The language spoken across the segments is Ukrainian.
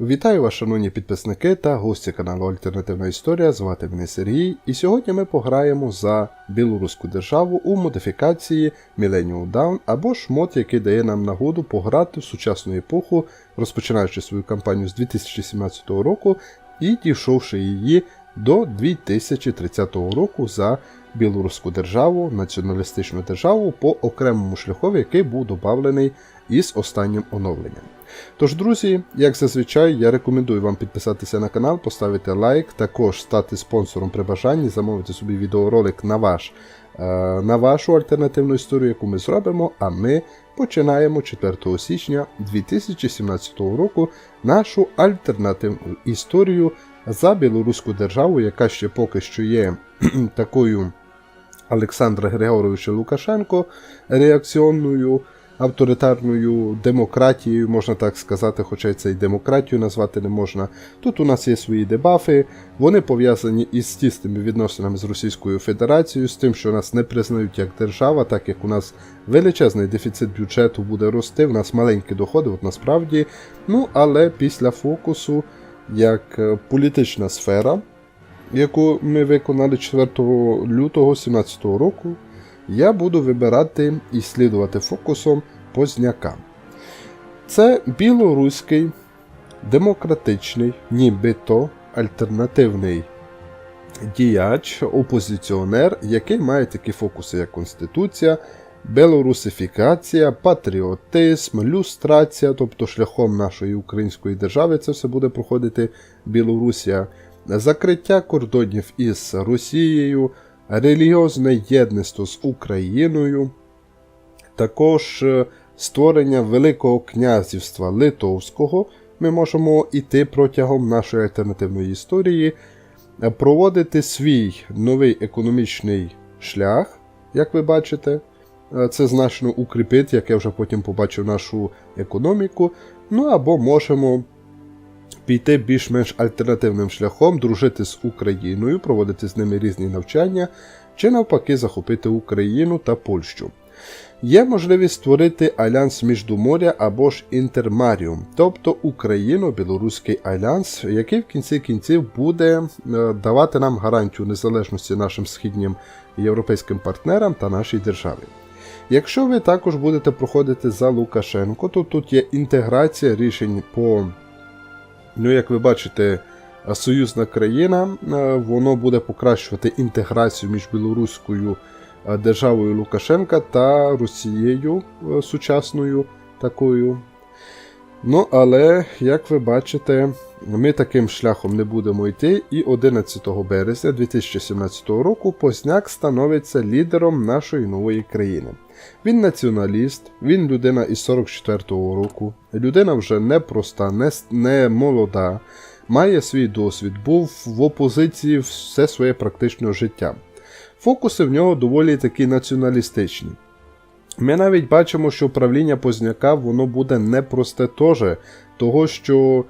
Вітаю вас, шановні підписники та гості каналу Альтернативна Історія. Звати мене Сергій, і сьогодні ми пограємо за білоруську державу у модифікації Millennium Dawn або ж мод, який дає нам нагоду пограти в сучасну епоху, розпочинаючи свою кампанію з 2017 року і дійшовши її до 2030 року за білоруську державу, націоналістичну державу по окремому шляхові, який був додавлений із останнім оновленням. Тож, друзі, як зазвичай, я рекомендую вам підписатися на канал, поставити лайк, також стати спонсором при бажанні, замовити собі відеоролик на ваш, е, на вашу альтернативну історію, яку ми зробимо. А ми починаємо 4 січня 2017 року нашу альтернативну історію за білоруську державу, яка ще поки що є такою Олександра Григоровича Лукашенко реакціонною авторитарною демократією, можна так сказати, хоча це й демократію назвати не можна. Тут у нас є свої дебафи, вони пов'язані із тісними відносинами з Російською Федерацією, з тим, що нас не признають як держава, так як у нас величезний дефіцит бюджету буде рости, в нас маленькі доходи, от насправді. Ну, але після фокусу, як е, політична сфера, яку ми виконали 4 лютого 2017 року, я буду вибирати і слідувати фокусом Позняка. Це білоруський демократичний, нібито альтернативний діяч, опозиціонер, який має такі фокуси, як Конституція, белорусифікація, патріотизм, люстрація, тобто шляхом нашої української держави це все буде проходити Білорусія, закриття кордонів із Росією релігіозне єдництво з Україною, також е, створення Великого князівства Литовського. Ми можемо іти протягом нашої альтернативної історії, е, проводити свій новий економічний шлях, як ви бачите. Е, Це значно укріпить, як я вже потім побачив нашу економіку. Ну або можемо піти більш-менш альтернативним шляхом, дружити з Україною, проводити з ними різні навчання, чи навпаки захопити Україну та Польщу. Є можливість створити альянс Міждуморя або ж інтермаріум, тобто Україно-Білоруський альянс, який в кінці кінців буде е, давати нам гарантію незалежності нашим східнім європейським партнерам та нашій державі. Якщо ви також будете проходити за Лукашенко, то тут є інтеграція рішень по Ну, як ви бачите, союзна країна, е, воно буде покращувати інтеграцію між білоруською державою Лукашенка та Росією е, сучасною такою. Ну, але, як ви бачите, ми таким шляхом не будемо йти, і 11 березня 2017 року Позняк становиться лідером нашої нової країни. Він націоналіст, він людина із 44-го року, людина вже не проста, не, не молода, має свій досвід, був в опозиції все своє практичне життя. Фокуси в нього доволі такі націоналістичні. Ми навіть бачимо, що правління Позняка воно буде непросте теж, того що.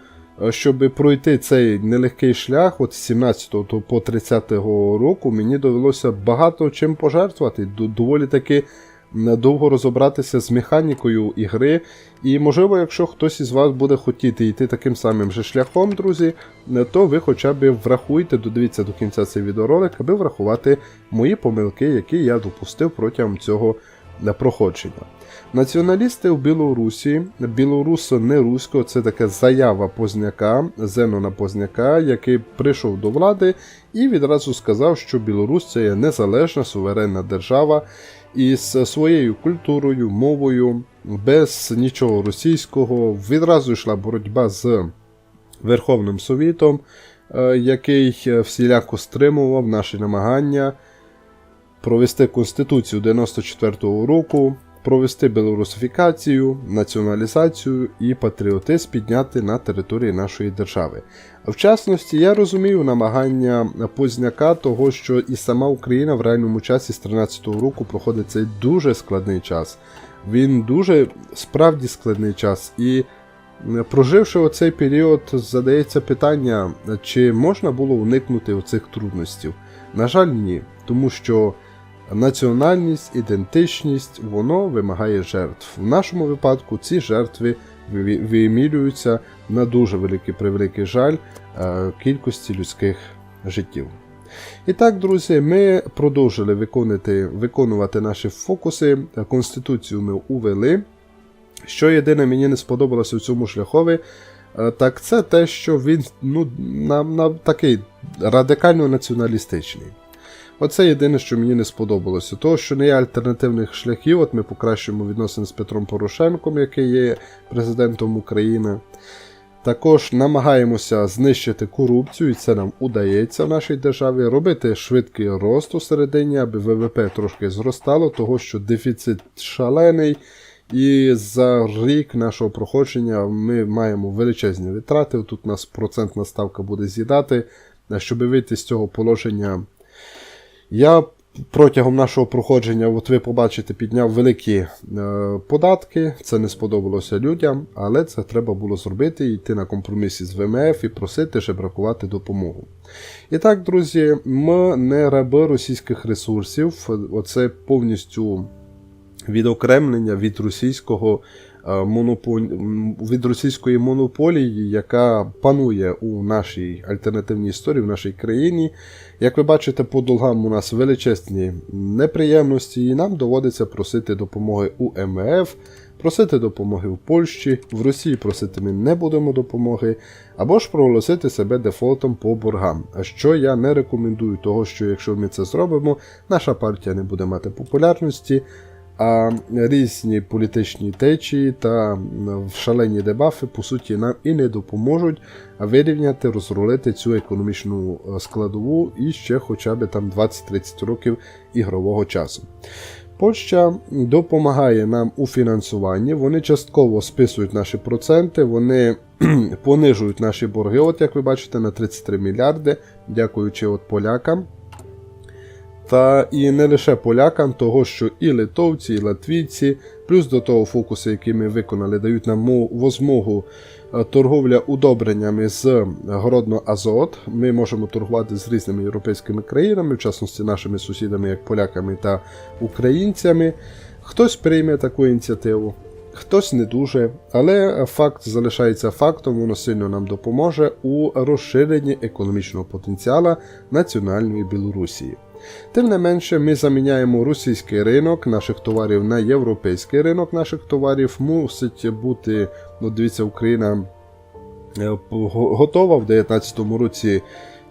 Щоб пройти цей нелегкий шлях, от з 17 по 30 року, мені довелося багато чим пожертвувати. Доволі таки довго розібратися з механікою ігри. І, можливо, якщо хтось із вас буде хотіти йти таким самим же шляхом, друзі, то ви хоча б врахуйте, додивіться до кінця цей відеоролик, аби врахувати мої помилки, які я допустив протягом цього проходження. Націоналісти в Білорусі, білорусо не русько, це така заява Позняка, Зенона Позняка, який прийшов до влади і відразу сказав, що Білорусь це є незалежна суверенна держава із своєю культурою, мовою, без нічого російського. Відразу йшла боротьба з Верховним Совітом, який всіляко стримував наші намагання провести Конституцію 94-го року провести білорусифікацію, націоналізацію і патріотизм підняти на території нашої держави. В частності, я розумію намагання Позняка того, що і сама Україна в реальному часі з 13-го року проходить цей дуже складний час. Він дуже справді складний час. І проживши оцей період, задається питання, чи можна було уникнути оцих трудностей. На жаль, ні, тому що Національність, ідентичність, воно вимагає жертв. В нашому випадку ці жертви вимірюються на дуже великий превеликий жаль е, кількості людських життів. І так, друзі, ми продовжили виконувати, виконувати наші фокуси. Конституцію ми увели. Що єдине мені не сподобалося в цьому шляхові, е, так це те, що він ну, на, на такий радикально націоналістичний. Оце єдине, що мені не сподобалося. Того, що не є альтернативних шляхів, от ми покращуємо відносини з Петром Порошенком, який є президентом України. Також намагаємося знищити корупцію, і це нам удається в нашій державі, робити швидкий рост у середині, аби ВВП трошки зростало, того що дефіцит шалений. І за рік нашого проходження ми маємо величезні витрати. Тут нас процентна ставка буде з'їдати. Щоб вийти з цього положення, я протягом нашого проходження, от ви побачите, підняв великі е, податки. Це не сподобалося людям, але це треба було зробити, йти на компромісі з ВМФ і просити жебракувати допомогу. І так, друзі, ми не раби російських ресурсів. Оце повністю відокремлення від російського е, монопол... м, від російської монополії, яка панує у нашій альтернативній історії, в нашій країні. Як ви бачите, по долгам у нас величезні неприємності, і нам доводиться просити допомоги у МВФ, просити допомоги в Польщі, в Росії просити ми не будемо допомоги, або ж проголосити себе дефолтом по боргам. А що я не рекомендую, того що якщо ми це зробимо, наша партія не буде мати популярності. А різні політичні течії та шалені дебафи, по суті, нам і не допоможуть вирівняти, розрулити цю економічну е, складову і ще хоча б там 20-30 років ігрового часу. Польща допомагає нам у фінансуванні, вони частково списують наші проценти, вони понижують наші борги, от як ви бачите, на 33 мільярди, дякуючи от полякам. Та і не лише полякам, того що і литовці, і латвійці, плюс до того фокуси, які ми виконали, дають нам мо- змогу е, торговля удобреннями з Городно Азот. Ми можемо торгувати з різними європейськими країнами, в частності нашими сусідами, як поляками та українцями. Хтось прийме таку ініціативу, хтось не дуже, але факт залишається фактом, воно сильно нам допоможе у розширенні економічного потенціалу національної Білорусі. Тим не менше, ми заміняємо російський ринок наших товарів на європейський ринок наших товарів. Мусить бути, ну дивіться, Україна е, готова в 2019 році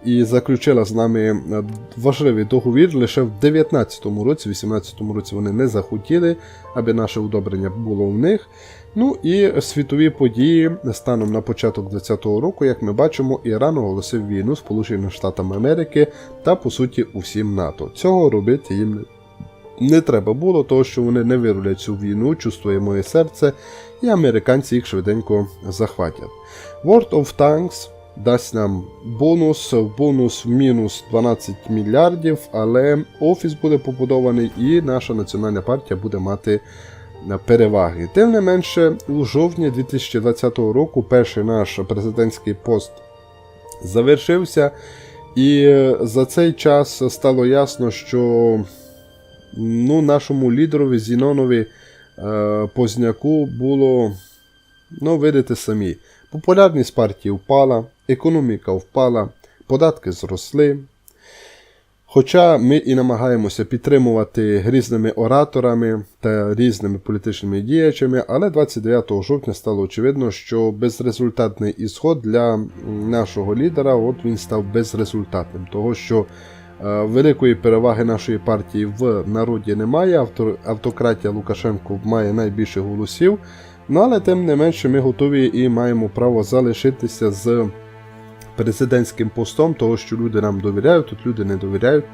і заключила з нами е, важливий договір. Лише в 2019 році, в 2018 році вони не захотіли, аби наше удобрення було в них. Ну і світові події станом на початок 2020 року, як ми бачимо, Іран оголосив війну Сполученим Штатам Америки та по суті усім НАТО. Цього робити їм не- треба було, тому що вони не вирулять цю війну, чувствує моє серце, і американці їх швиденько захватять. World of Tanks дасть нам бонус, бонус мінус 12 мільярдів, але офіс буде побудований і наша національна партія буде мати переваги. Тим не менше, у жовтні 2020 року перший наш президентський пост завершився, і за цей час стало ясно, що ну, нашому лідерові Зінонові е, Позняку було, ну, видите самі, популярність партії впала, економіка впала, податки зросли. Хоча ми і намагаємося підтримувати різними ораторами та різними політичними діячами, але 29 жовтня стало очевидно, що безрезультатний ісход для нашого лідера от він став безрезультатним, того що е, великої переваги нашої партії в народі немає. Авто, автократія Лукашенко має найбільше голосів. Ну але тим не менше ми готові і маємо право залишитися з президентським постом, того що люди нам довіряють, тут люди не довіряють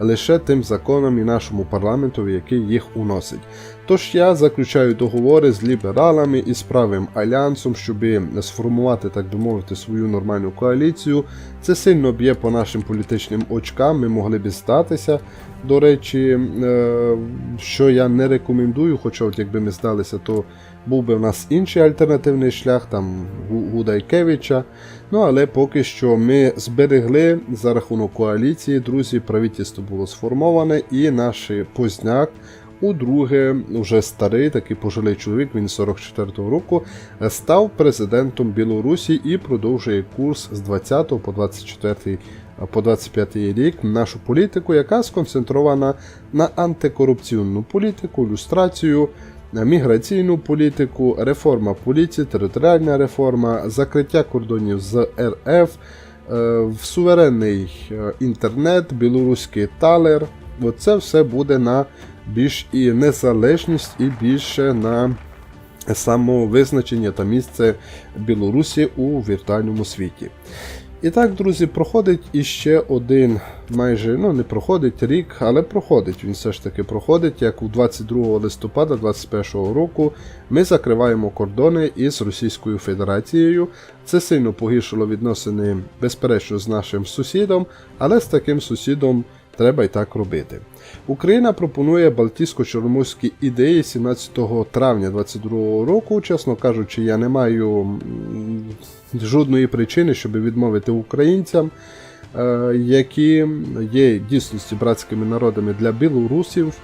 лише тим законам і нашому парламенту, який їх уносить. Тож я заключаю договори з лібералами і з правим альянсом, щоб сформувати, так би мовити, свою нормальну коаліцію. Це сильно б'є по нашим політичним очкам. Ми могли б здатися. До речі, е, що я не рекомендую, хоча, от якби ми здалися, то був би в нас інший альтернативний шлях, там Гу- Гудайкевича. Ну але поки що ми зберегли за рахунок коаліції, друзі, правительство було сформоване, і наш Позняк удруге, вже старий, такий пожилий чоловік, він 44-го року, став президентом Білорусі і продовжує курс з 20 по 24 по 25 рік нашу політику, яка сконцентрована на антикорупційну політику, люстрацію, міграційну політику, реформа поліції, територіальна реформа, закриття кордонів з РФ, е, в суверенний е, інтернет, білоруський талер. Оце все буде на більш і незалежність, і більше на самовизначення та місце Білорусі у віртуальному світі. І так, друзі, проходить іще один, майже ну не проходить рік, але проходить. Він все ж таки проходить, як у 22 листопада 2021 року ми закриваємо кордони із Російською Федерацією. Це сильно погіршило відносини, безперечно, з нашим сусідом, але з таким сусідом треба і так робити. Україна пропонує Балтійсько-Чорноморські ідеї 17 травня 2022 року. Чесно кажучи, я не маю жодної причини, щоб відмовити українцям, е, які є дійсності братськими народами для білорусів.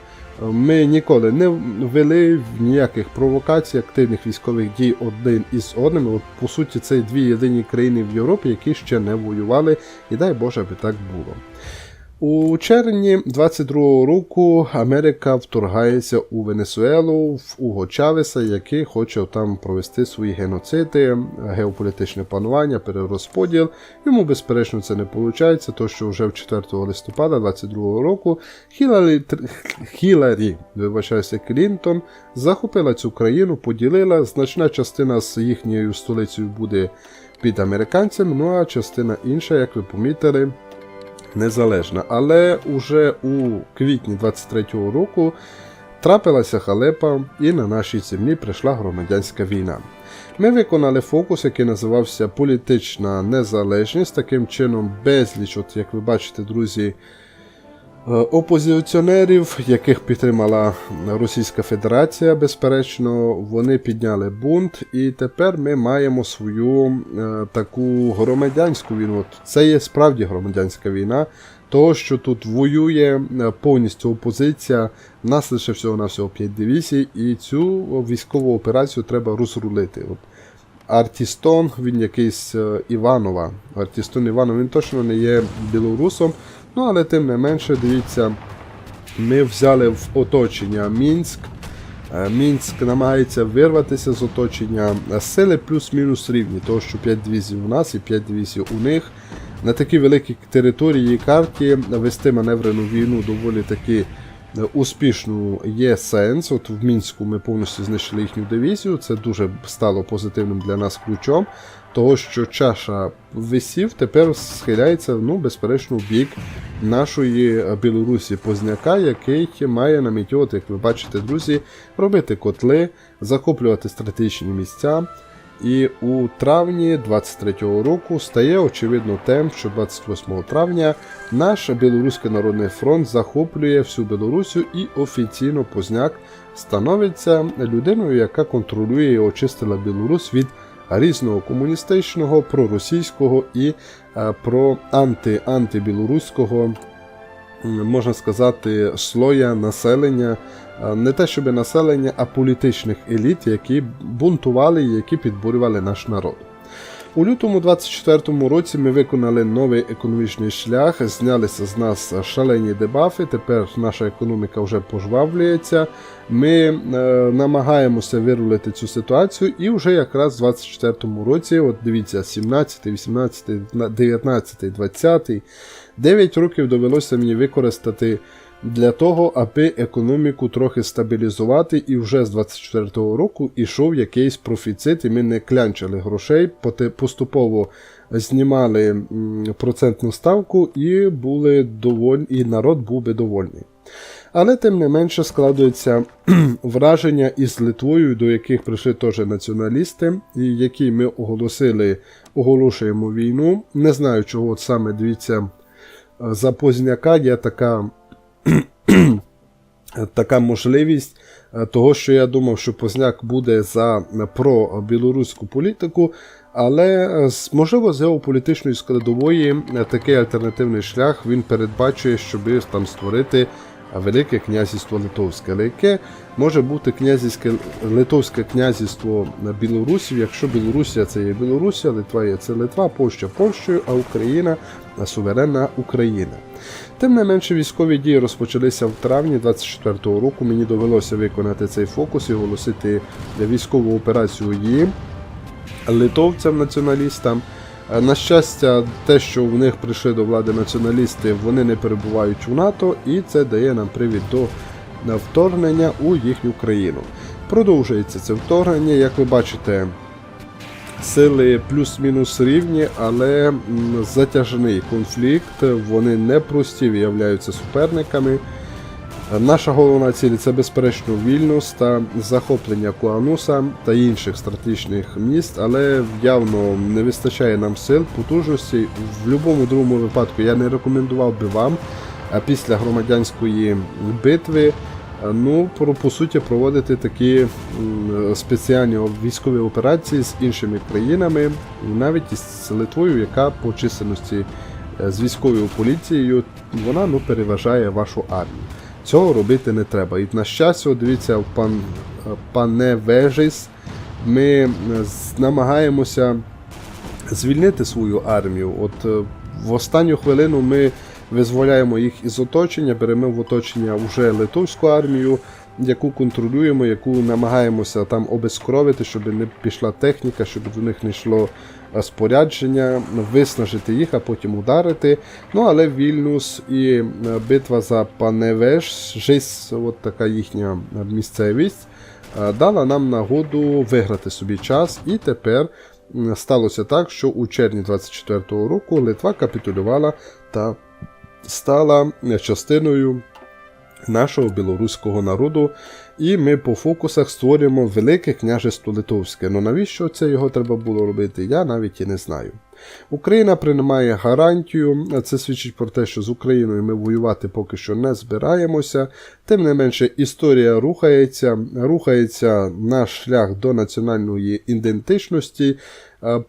Ми ніколи не вели в ніяких провокацій, активних військових дій один із одним. От, по суті, це дві єдині країни в Європі, які ще не воювали, і дай Боже, аби так було. У червні 22-го року Америка вторгається у Венесуелу в Уго Чавеса, який хоче там провести свої геноциди, геополітичне планування, перерозподіл. Йому, безперечно, це не виходить, то що вже в 4 листопада 22-го року Хіларі, Хіларі вибачаюся, Клінтон захопила цю країну, поділила. Значна частина з їхньою столицею буде під американцями, ну а частина інша, як ви помітили, незалежна. Але уже у квітні 23-го року трапилася халепа, і на нашій землі прийшла громадянська війна. Ми виконали фокус, який називався Політична незалежність. Таким чином, безліч, от як ви бачите, друзі, опозиціонерів, яких підтримала Російська Федерація, безперечно, вони підняли бунт, і тепер ми маємо свою е, таку громадянську війну. Це є справді громадянська війна, того, що тут воює е, повністю опозиція, нас лише всього на всього 5 дивізій, і цю військову операцію треба розрулити. От Артістон, він якийсь е, Іванова. Артістон Іванов, він точно не є білорусом, ну але тим не менше, дивіться, ми взяли в оточення Мінськ. Е, Мінськ намагається вирватися з оточення Е, сили плюс-мінус рівні, того що 5 дивізій у нас і 5 дивізій у них. На такій великій території і карті вести маневрену війну доволі таки е, успішну є сенс. От в Мінську ми повністю знищили їхню дивізію. Це дуже стало позитивним для нас ключом. Того, що чаша висів тепер схиляється, ну, безперечно, в бік нашої е, Білорусі Позняка, який має на меті, от, як ви бачите, друзі, робити котли, захоплювати стратегічні місця. І у травні 23-го року стає очевидно тем, що 28 травня наш Білоруський Народний фронт захоплює всю Білорусю і офіційно Позняк становиться людиною, яка контролює і очистила Білорусь від різного комуністичного, проросійського і е, про анти антибілоруського, можна сказати, слоя населення. Е, Не те, щоб населення, а політичних еліт, які бунтували і які підбурювали наш народ. У лютому 24-му році ми виконали новий економічний шлях, знялися з нас шалені дебафи. Тепер наша економіка вже пожвавлюється. Ми е, намагаємося вирулити цю ситуацію, і вже якраз в 24-му році, от дивіться, 17, 18, 19, 20, 9 років довелося мені використати для того, аби економіку трохи стабілізувати, і вже з 24-го року ішов якийсь профіцит, і ми не клянчили грошей, поступово знімали процентну ставку і були доволі, і народ був би довольний. Але тим не менше складується враження із Литвою, до яких прийшли теж націоналісти, і які ми оголосили, оголошуємо війну. Не знаю, чого от саме дивіться за Позняка є така така можливість е, того, що я думав, що Позняк буде за е, пробілоруську політику, але е, можливо з геополітичної складової такий альтернативний шлях він передбачує, щоб там створити Велике князівство Литовське, але яке може бути князівське Литовське князівство Білорусі, якщо Білорусія це є Білорусія, Литва є це Литва, Польща Польщею, а Україна суверенна Україна. Тим не менше, військові дії розпочалися в травні 24-го року. Мені довелося виконати цей фокус і оголосити військову операцію їм литовцям-націоналістам. Е, На щастя, те, що в них прийшли до влади націоналісти, вони не перебувають в НАТО, і це дає нам привід до вторгнення у їхню країну. Продовжується це вторгнення, як ви бачите, сили плюс-мінус рівні, але затяжний конфлікт. Вони непрості виявляються суперниками. Наша головна ціль це безперечно Вільнюс та захоплення Куануса та інших стратегічних міст, але явно не вистачає нам сил, потужності. В будь-якому другому випадку я не рекомендував би вам після громадянської битви. А, Ну, про по суті, проводити такі спеціальні військові операції з іншими країнами, навіть із Литвою, яка по чисельності е, з військовою поліцією вона ну, переважає вашу армію. Цього робити не треба. І на щастя, дивіться, пан, пане Вежис, ми е, намагаємося звільнити свою армію. От е, в останню хвилину ми визволяємо їх із оточення, беремо в оточення вже литовську армію, яку контролюємо, яку намагаємося там обезкровити, щоб не пішла техніка, щоб до них не йшло е, спорядження, виснажити їх, а потім ударити. Ну але Вільнюс і е, битва за Паневеш, жесть, от така їхня місцевість, е, дала нам нагоду виграти собі час, і тепер сталося так, що у червні 24-го року Литва капітулювала та стала частиною нашого білоруського народу, і ми по фокусах створюємо Велике княжество Литовське. Ну навіщо це його треба було робити, я навіть і не знаю. Україна приймає гарантію, це свідчить про те, що з Україною ми воювати поки що не збираємося. Тим не менше, історія рухається, рухається наш шлях до національної ідентичності.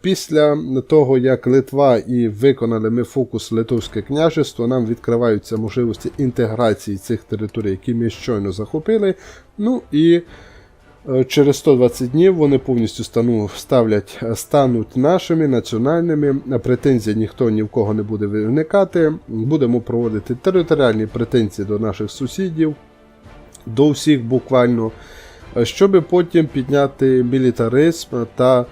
Після того, як Литва і виконали ми фокус Литовське княжество, нам відкриваються можливості інтеграції цих територій, які ми щойно захопили. Ну і е, через 120 днів вони повністю стану, ставлять, стануть нашими національними. Претензій ніхто ні в кого не буде виникати. Будемо проводити територіальні претензії до наших сусідів, до всіх буквально, е, щоб потім підняти мілітаризм та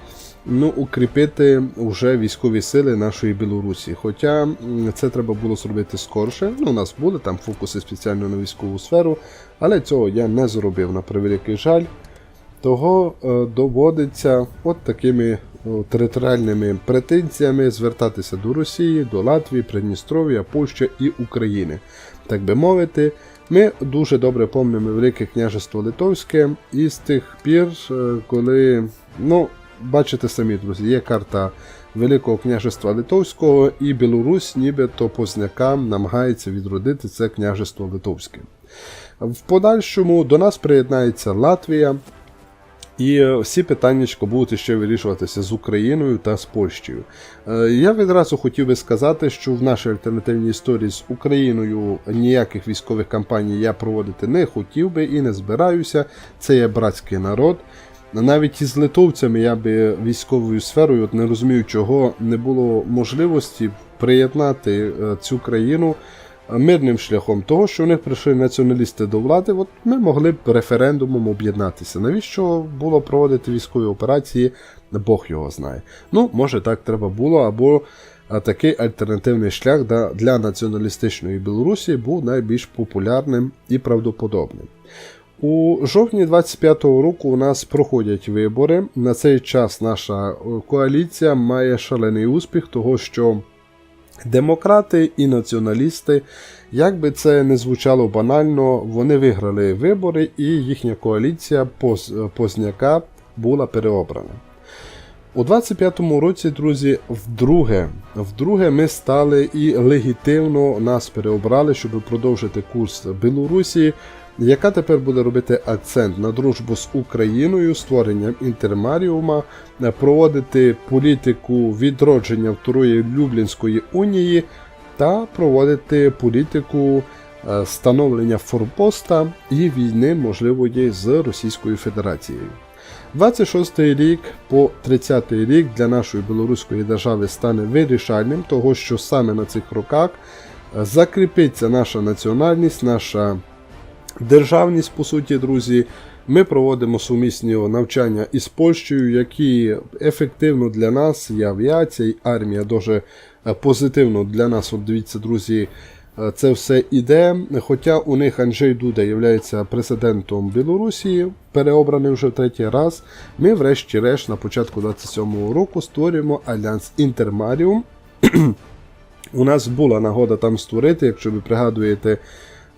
ну, укріпити вже військові сили нашої Білорусі. Хоча це треба було зробити скорше. Ну, у нас були там фокуси спеціально на військову сферу, але цього я не зробив на превеликий жаль. Того е, доводиться от такими о, територіальними претензіями звертатися до Росії, до Латвії, Придністров'я, Польщі і України. Так би мовити, ми дуже добре пам'ятаємо Велике княжество Литовське, і з тих пір, е, коли, ну, бачите самі, друзі, є карта Великого княжества Литовського, і Білорусь, нібито познякам намагається відродити це княжество Литовське. В подальшому до нас приєднається Латвія, і е, всі питання будуть ще вирішуватися з Україною та з Польщею. Е, Я відразу хотів би сказати, що в нашій альтернативній історії з Україною ніяких військових кампаній я проводити не хотів би і не збираюся. Це є братський народ. Навіть із литовцями я би військовою сферою от не розумію, чого не було можливості приєднати е, цю країну е, мирним шляхом. Того, що в них прийшли націоналісти до влади, от ми могли б референдумом об'єднатися. Навіщо було проводити військові операції? Бог його знає. Ну, може так треба було, або такий альтернативний шлях для націоналістичної Білорусі був найбільш популярним і правдоподобним. У жовтні 25-го року у нас проходять вибори. На цей час наша е, коаліція має шалений успіх, того що демократи і націоналісти, як би це не звучало банально, вони виграли вибори, і їхня коаліція позняка була переобрана. У 25-му році, друзі, вдруге, вдруге ми стали і легітимно нас переобрали, щоб продовжити курс Білорусі, яка тепер буде робити акцент на дружбу з Україною, створенням інтермаріума, е, проводити політику відродження Второї Люблінської унії та проводити політику е, становлення форпоста і війни можливої з Російською Федерацією. 26-й рік по 30-й рік для нашої білоруської держави стане вирішальним, того що саме на цих роках е, закріпиться наша національність, наша державність, по суті, друзі. Ми проводимо сумісні навчання із Польщею, які ефективно для нас, і авіація, і армія дуже е, позитивно для нас. От дивіться, друзі, е, це все іде. Хоча у них Анджей Дуда є президентом Білорусі, переобраний вже в третій раз. Ми, врешті-решт, на початку 27-го року створюємо альянс Інтермаріум. У нас була нагода там створити, якщо ви пригадуєте,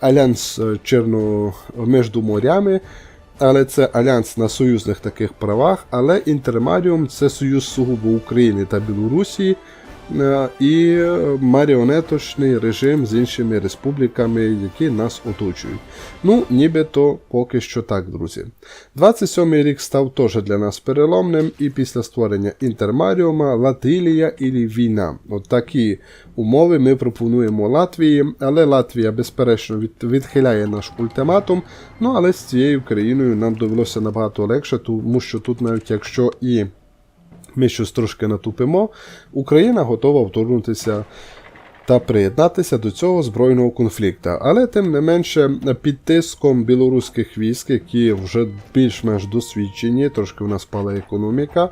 альянс е, Черно між морями. Але це альянс на союзних таких правах, але Інтермаріум це союз сугубо України та Білорусі і маріонеточний режим з іншими республіками, які нас оточують. Ну, нібито поки що так, друзі. 27-й рік став теж для нас переломним, і після створення Інтермаріума Латилія і війна. От такі умови ми пропонуємо Латвії, але Латвія, безперечно, від, відхиляє наш ультиматум. Ну але з цією країною нам довелося набагато легше, тому що тут, навіть якщо і ми щось трошки натупимо, Україна готова вторгнутися. Та приєднатися до цього збройного конфлікту. Але тим не менше, під тиском білоруських військ, які вже більш-менш досвідчені, трошки в нас пала економіка,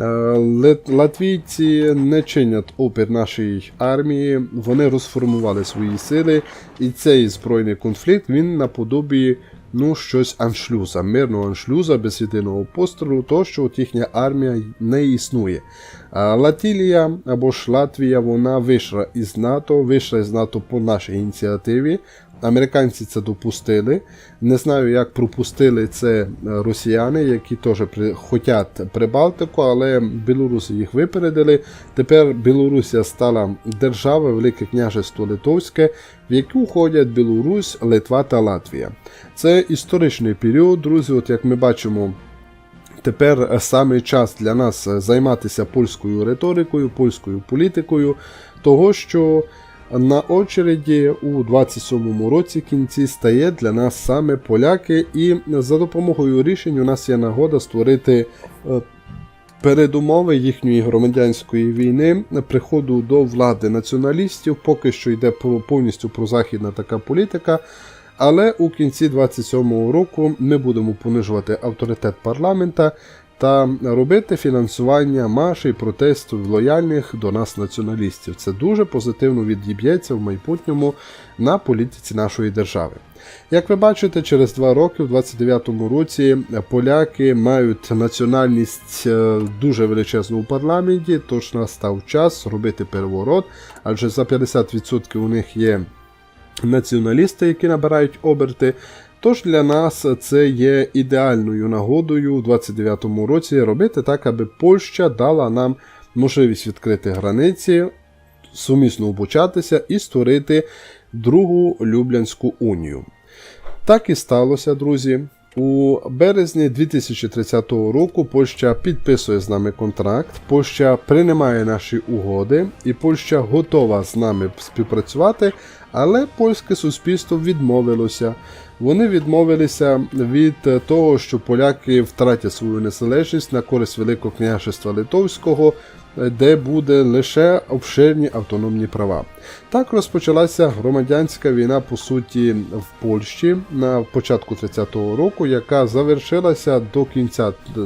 е, латвійці не чинять опір нашій армії, вони розформували свої сили, і цей збройний конфлікт він наподобі ну, щось аншлюза, мирного аншлюза без єдиного пострілу, то що от їхня армія не існує. А Латілія або ж Латвія вона вийшла із НАТО, вийшла з НАТО по нашій ініціативі. Американці це допустили. Не знаю, як пропустили це росіяни, які теж хочуть Прибалтику, але білоруси їх випередили. Тепер Білорусія стала держава, Велике княжество Литовське, в яку входять Білорусь, Литва та Латвія. Це історичний період, друзі. От як ми бачимо. Тепер саме час для нас займатися польською риторикою, польською політикою, того що на очереді у 27-му році кінці стає для нас саме поляки, і за допомогою рішень у нас є нагода створити е, передумови їхньої громадянської війни, приходу до влади націоналістів, поки що йде повністю прозахідна така політика. Але у кінці 27-го року ми будемо понижувати авторитет парламента та робити фінансування марші і протестів лояльних до нас націоналістів. Це дуже позитивно відіб'ється в майбутньому на політиці нашої держави. Як ви бачите, через два роки, в 29-му році, поляки мають національність е, дуже величезну у парламенті, тож настав час робити переворот, адже за 50% у них є націоналісти, які набирають оберти. Тож для нас це є ідеальною нагодою у 29-му році робити так, аби Польща дала нам можливість відкрити границі, сумісно обучатися і створити Другу Люблянську унію. Так і сталося, друзі. У березні 2030 року Польща підписує з нами контракт, Польща приймає наші угоди, і Польща готова з нами співпрацювати, але польське суспільство відмовилося. Вони відмовилися від того, що поляки втратять свою незалежність на користь Великого княжества Литовського, де буде лише обширні автономні права. Так розпочалася громадянська війна, по суті, в Польщі на початку 30-го року, яка завершилася до кінця Е,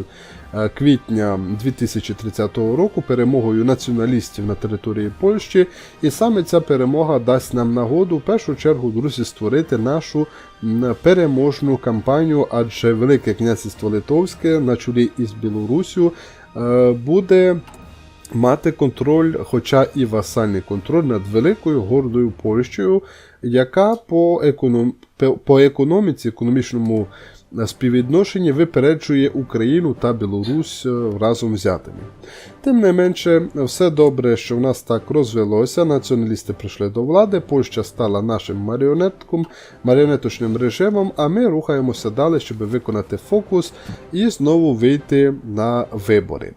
квітня 2030 року перемогою націоналістів на території Польщі, і саме ця перемога дасть нам нагоду в першу чергу, друзі, створити нашу переможну кампанію, адже Велике князівство Литовське на чолі із Білорусю е, буде. Мати контроль, хоча і васальний контроль над великою гордою Польщею, яка по економ... по економіці, економічному співвідношенні випереджує Україну та Білорусь е, разом взятими. Тим не менше, все добре, що в нас так розвелося. Націоналісти прийшли до влади, Польща стала нашим маріонетком, маріонеточним режимом, а ми рухаємося далі, щоб виконати фокус і знову вийти на вибори.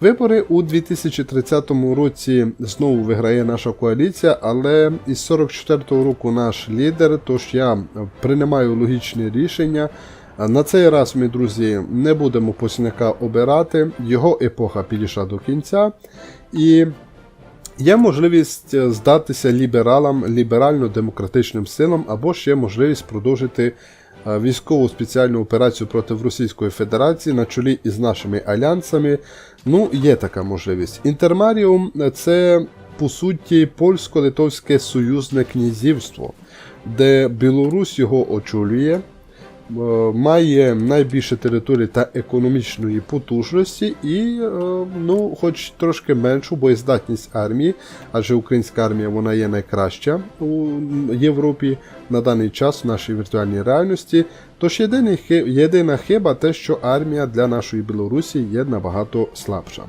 Вибори у 2030 році знову виграє наша коаліція, але із 44-го року наш лідер, тож я приймаю логічне рішення. На цей раз, ми друзі, не будемо Посняка обирати. Його епоха підійшла до кінця. І є можливість е, здатися лібералам, ліберально-демократичним силам, або ж є можливість продовжити е, військову спеціальну операцію проти Російської Федерації на чолі із нашими альянсами. Ну, є така можливість. Інтермаріум це по суті польсько-литовське союзне князівство, де Білорусь його очолює. Е, Має найбільше території та економічної потужності і, е, ну, хоч трошки меншу боєздатність армії, адже українська армія вона є найкраща у Європі на даний час в нашій віртуальній реальності. Тож єдиний єдина хиба те, що армія для нашої Білорусі є набагато слабша.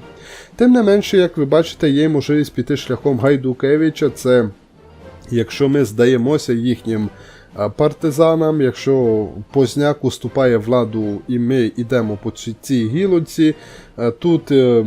Тим не менше, як ви бачите, є можливість піти шляхом Гайдукевича. Це якщо ми здаємося їхнім партизанам, якщо Позняк уступає владу і ми йдемо по цій гілоці, е, тут е,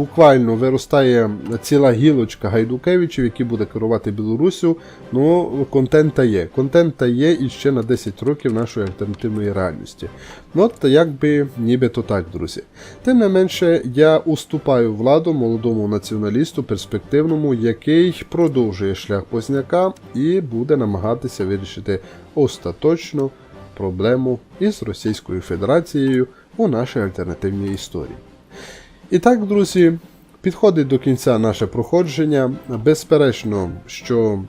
буквально виростає ціла гілочка Гайдукевичів, які буде керувати Білорусю. Ну, контента є. Контента є і ще на 10 років нашої альтернативної реальності. Ну, от якби нібито так, друзі. Тим не менше, я уступаю владу молодому націоналісту, перспективному, який продовжує шлях Позняка і буде намагатися вирішити остаточно проблему із Російською Федерацією у нашій альтернативній історії. І так, друзі, підходить до кінця наше проходження. Безперечно, що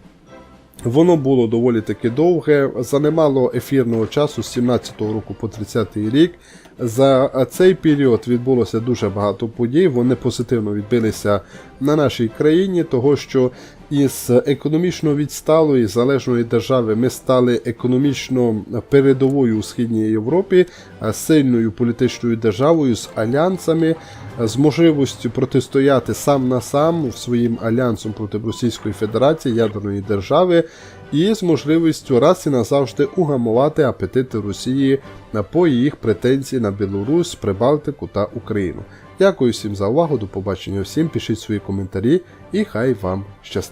Воно було доволі таки довге, занимало ефірного часу з 17-го року по 30-й рік. За цей період відбулося дуже багато подій. Вони позитивно відбилися на нашій країні, того що із економічно відсталої залежної держави ми стали економічно передовою у східній Європі, сильною політичною державою з альянсами, з можливістю протистояти сам на сам своїм альянсом проти Російської Федерації, ядерної держави, і з можливістю раз і назавжди угамувати апетити Росії по їх претензії на Білорусь, Прибалтику та Україну. Дякую всім за увагу, до побачення всім, пишіть свої коментарі і хай вам щастить.